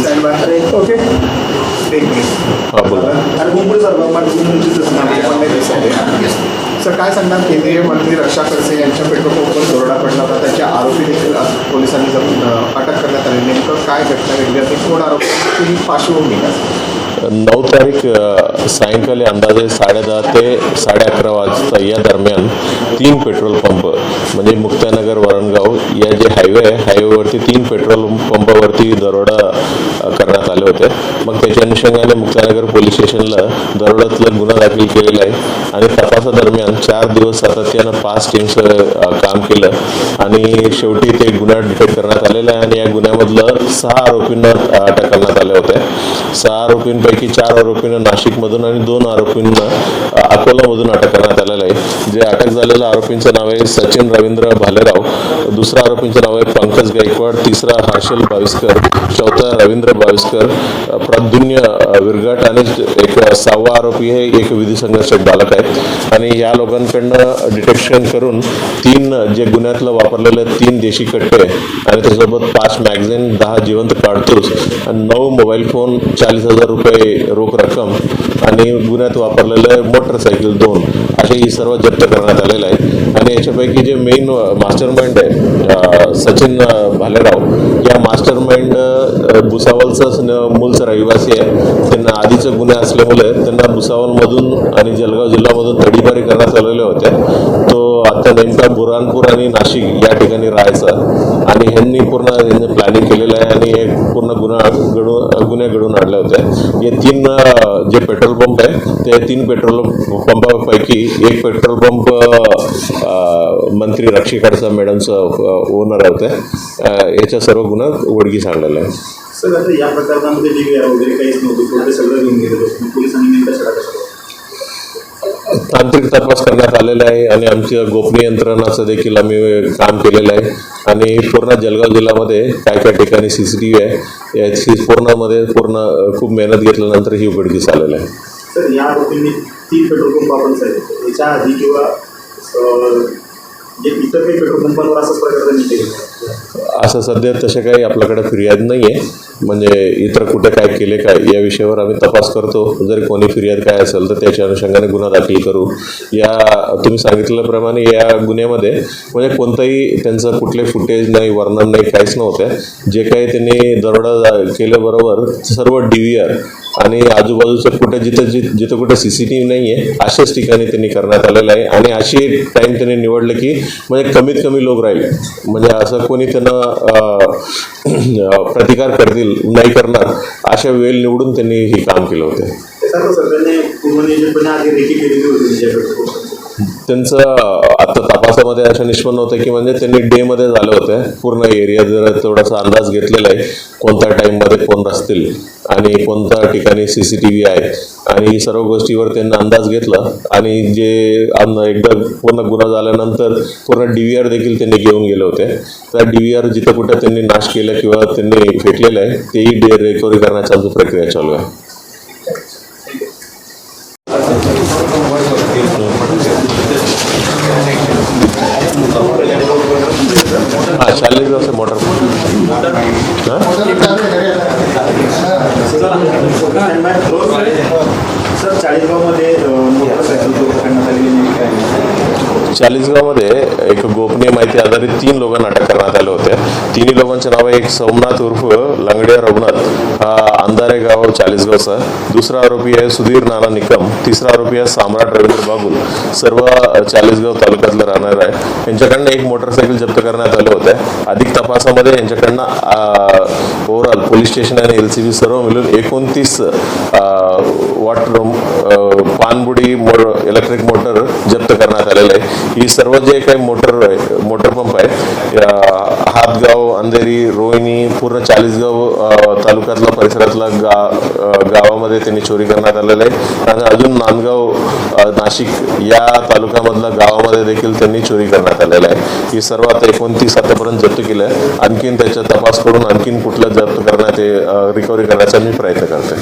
Stand by okay. एक minute. हा बोला. आणि मुंबई सर सर काय सांगणार? केंद्रीय मंत्री रक्षा खडसे यांच्या पेट्रोल पंपवर दरोडा पडला होता. त्याच्या आरोपी देखील पोलिसांनी अटक करण्यात आली. नेमकं काय घटना घडली आणि कोण आरोपी पार्श्वभूमी काय नऊ तारीख सायंकाळी अंदाजे साडेदहा ते साडे अकरा वाजता या दरम्यान तीन पेट्रोल पंप म्हणजे मुक्तानगर वरणगाव या जे हायवे आहे हायवेवरती तीन पेट्रोल पंपावरती दरोडा करण्यात आले होते. मग त्याच्या अनुषंगाने मुक्तानगर पोलीस स्टेशनला दरोड्यातला गुन्हा दाखल केलेला आहे. आणि तपासादरम्यान चार दिवस सातत्यानं पाच टीम्स काम केलं. आणि शेवटी ते गुन्हा डिटेक्ट करण्यात आलेला आहे आणि या गुन्ह्यामधलं सहा आरोपींना अटक करण्यात आल्या होत्या. सहा आरोपींपैकी चार आरोपींना नाशिकमधून आणि दोन आरोपींना अकोलामधून अटक करण्यात आलेलं आहे. जे अटक झालेल्या आरोपींचं नाव आहे सचिन रवींद्र भालेराव. दुसरा आरोपींचं नाव आहे पंकज गायकवाड. तिसरा हर्षल बाविस्कर. चौथा रवींद्र बाविस्कर. अ, प्रद्युन्य विरगट आणि एक सहावा आरोपी आहे एक विधी संघर्षक बालक आहे. आणि या लोकांकडनं डिटेक्शन करून तीन जे गुन्ह्यातलं वापरलेलं तीन देशी कट्टे आणि त्याच्यासोबत पाच मॅगझिन दहा जिवंत काढतोस आणि नऊ मोबाईल फोन चाळीस हजार रुपये रोख रक्कम आणि गुन्ह्यात वापरलेलं मोटरसायकल दोन. असे ही सर्व जप्त करण्यात आलेलं आहे. आणि याच्यापैकी जे मेन मास्टर माइंड आहे सचिन भालेराव या मास्टर माइंड भुसावलचाच न- रहिवासी आहे. त्यांना आधीचे गुन्हे असल्यामुळे त्यांना भुसावलमधून आणि जळगाव जिल्ह्यामधून तडीपारी करण्यात आलेल्या होत्या तो आता नेमका बुरहानपूर आणि नाशिक या ठिकाणी राहायचा. आणि ह्यांनी पूर्ण यांनी प्लॅनिंग केलेलं आहे आणि हे पूर्ण गुन्हा घडून गुन्हे घडून आणले होते. हे तीन जे पेट्रोल पंप आहे ते तीन पेट्रोल पंपापैकी एक पेट्रोल पंप मंत्री रक्षी खडसा मॅडमचं ओनर होते याच्या सर्व गुन्हा उघडकीस आणलेला आहे सर आता या प्रकरणामध्ये वगैरे काहीच नव्हतं. सगळं घेऊन गेलं पोलिसांनी नेमका तांत्रिक तपास करण्यात आलेला आहे आणि आमच्या गोपनीय यंत्रणाचं देखील आम्ही काम केलेलं आहे. आणि पूर्ण जळगाव जिल्ह्यामध्ये काय काय ठिकाणी सी सी टी व्ही आहे याची पूर्णमध्ये पूर्ण खूप मेहनत घेतल्यानंतर ही उघडकीस आलेलं आहे. सर या आरोपींनी तीन पेट्रोल पंप आपण साहेब याच्या आधी किंवा इतर काही पेट्रोल पंपांवर असं सध्या तसे काही आपल्याकडे फिर्याद नाही आहे. म्हणजे इतर कुठे काय केले काय या विषयावर आम्ही तपास करतो. जर कोणी फिर्याद काय असेल तर त्याच्या अनुषंगाने गुन्हा दाखल करू. या तुम्ही सांगितल्याप्रमाणे या गुन्ह्यामध्ये म्हणजे कोणताही त्यांचं कुठले फुटेज नाही वर्णन नाही काहीच नव्हतं. जे काही त्यांनी दरोडा केल्याबरोबर सर्व डी आणि आजूबाजूचं कुठे जिथं जि जिथं कुठे सी सी टी व्ही नाही आहे अशाच ठिकाणी त्यांनी करण्यात आलेलं आहे. आणि अशी टाईम त्यांनी निवडलं की म्हणजे कमीत कमी लोक राहील. म्हणजे असं कोणी त्यांना प्रतिकार करतील नाही करणार अशा वेळ निवडून त्यांनी हे काम केलं होतं. त्यांचं आता तपासामध्ये असं निष्पन्न होतं की म्हणजे त्यांनी डे मध्ये झालं होतं. पूर्ण एरिया जर थोडासा अंदाज घेतलेला आहे. कोणत्या टाईममध्ये कोण असतील आणि कोणत्या ठिकाणी सीसीटीव्ही आहे. आणि सर्व गोष्टीवर त्यांनी अंदाज घेतला. आणि जे एकदा पूर्ण गुन्हा झाल्यानंतर पूर्ण डी आर देखील त्यांनी घेऊन गेले होते. त्या डी आर जिथं कुठं त्यांनी नाश केलं किंवा त्यांनी फेकलेलं आहे तेही डे रिकव्हरी करण्याची आमची प्रक्रिया चालू आहे हां शालेय असं मोटर हां सर चाळीसगावमध्ये मोटरसायकल करण्यात आलेली काय चाळीसगावमध्ये एक गोपनीय माहिती आधारित तीन लोकांना अटक करण्यात आले होते. तिन्ही लोकांचे नाव एक सोमनाथ उर्फ लंगड्या रघुनाथ. हा अंधारे गाव चाळीसगावचा दुसरा आरोपी आहे सुधीर नाना निकम. तिसरा आरोपी आहे सम्राट रवींद्र बागुल. सर्व चाळीसगाव तालुक्यातलं राहणार आहे यांच्याकडनं एक मोटरसायकल जप्त करण्यात आले होते. अधिक तपासामध्ये यांच्याकडनं ओव्हरऑल पोलीस स्टेशन आणि एल सी बी सर्व मिळून एकोणतीस वॉटर पानबुडी इलेक्ट्रिक मोटर जप्त करण्यात आलेलं आहे. ही सर्व जे काही मोटर मोटर पंप आहे हातगाव अंधेरी रोहिणी पूर्ण चाळीसगाव तालुक्यातला परिसरातला गा गावामध्ये त्यांनी चोरी करण्यात आलेलं आहे. आणि अजून नांदगाव नाशिक या तालुक्यामधल्या गावामध्ये देखील त्यांनी चोरी करण्यात आलेलं आहे. ही सर्व आता एकोणतीस आतापर्यंत जप्त केलं आहे. आणखीन त्याचा तपास करून आणखीन कुठलं जप्त करण्यात रिकव्हरी करण्याचा मी प्रयत्न करतोय.